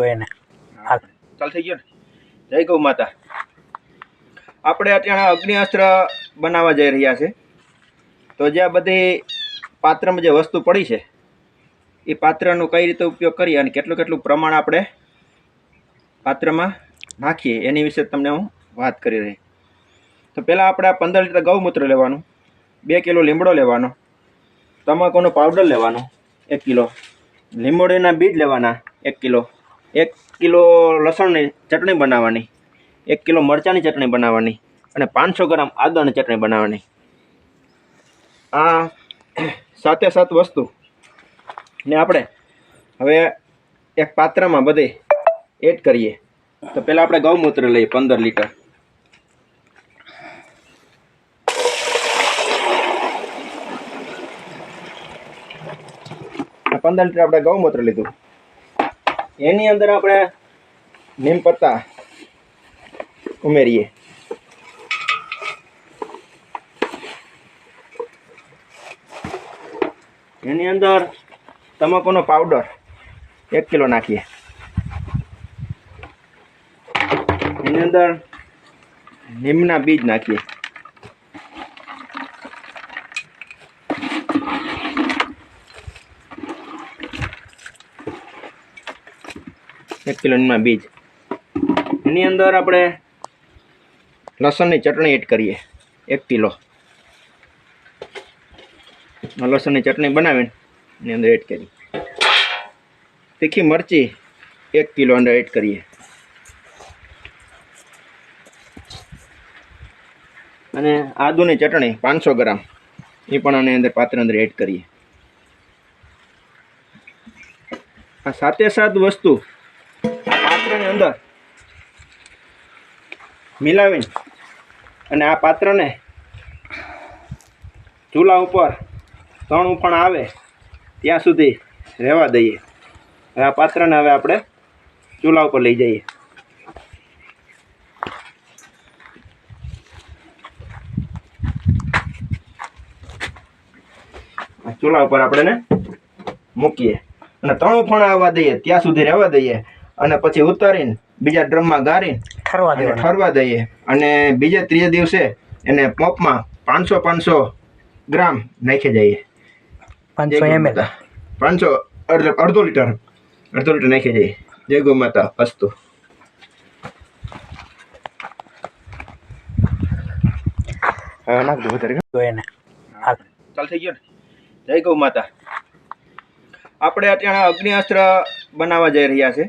તો એને. હાલ ચાલ થઈ ગયો ને. જય ગૌ માતા. આપણે અત્યારે અગ્નિ અસ્ત્ર બનાવવા જઈ રહ્યા છે. તો જે આ બધી પાત્રમાં જે વસ્તુ પડી છે, એ પાત્રનો કઈ રીતે ઉપયોગ કરી અને કેટલું કેટલું પ્રમાણ આપણે પાત્રમાં નાખીએ, એની વિશે તમને હું વાત કરી રહી. તો પહેલાં આપણે આ પંદર લીટર ગૌમૂત્ર લેવાનું, બે કિલો લીમડો લેવાનો, તમાકુનો પાવડર લેવાનો, એક કિલો. લીંબોડીના બીજ લેવાના, એક કિલો. એક કિલો લસણની ચટણી બનાવવાની, એક કિલો મરચાંની ચટણી બનાવવાની અને પાંચસો ગ્રામ આદળની ચટણી બનાવવાની. આ સાતે સાત વસ્તુ. ને આપણે હવે એક પાત્રમાં બધે એડ કરીએ. તો પહેલાં આપણે ગૌમૂત્ર લઈએ, પંદર લીટર. પંદર લીટર આપણે ગૌમૂત્ર લીધું. એની અંદર આપણે નીમ પત્તા ઉમેરીએ. એની અંદર તમાકુનો પાવડર એક કિલો નાખીએ. એની અંદર નીમના બીજ નાખીએ. એક કિલોમાં બીજ. એની અંદર આપણે લસણની ચટણી એડ કરીએ, એક કિલો. લસણની ચટણી બનાવીને એની અંદર એડ કરી તીખી મરચી એક કિલો અંદર એડ કરીએ. અને આદુની ચટણી પાંચસો ગ્રામ, એ પણ આની અંદર પાત્ર અંદર એડ કરીએ. આ સાતે સાત વસ્તુ અંદર મિલાવીને અને આ પાત્રને ચૂલા ઉપર ત્રણ ઉફણ આવે ત્યાં સુધી રહેવા દઈએ. હવે આ પાત્રને હવે આપણે ચૂલા ઉપર લઈ જઈએ. ચૂલા ઉપર આપણે મૂકીએ. અને ત્રણ ઉફણ આવવા દઈએ, ત્યાં સુધી રહેવા દઈએ. અને પછી ઉતારીને બીજા ડ્રમમાં ગાળીને ઠરવા દઈએ. અને બીજે ત્રીજે દિવસે એને પંપમાં પાંચસો પાંચસો ગ્રામ નાખી જઈએ પાંચસો એમએલ પાંચસો અડધો અડધો લીટર અડધો લીટર નાખી જઈએ જય ગૌ માતા અસ્તુ. નાખ દો વધારે. તો એને. ચાલ થઈ ગયો ને? જય ગૌ માતા. આપણે અત્યારે અગ્નિ અસ્ત્ર બનાવવા જઈ રહ્યા છે.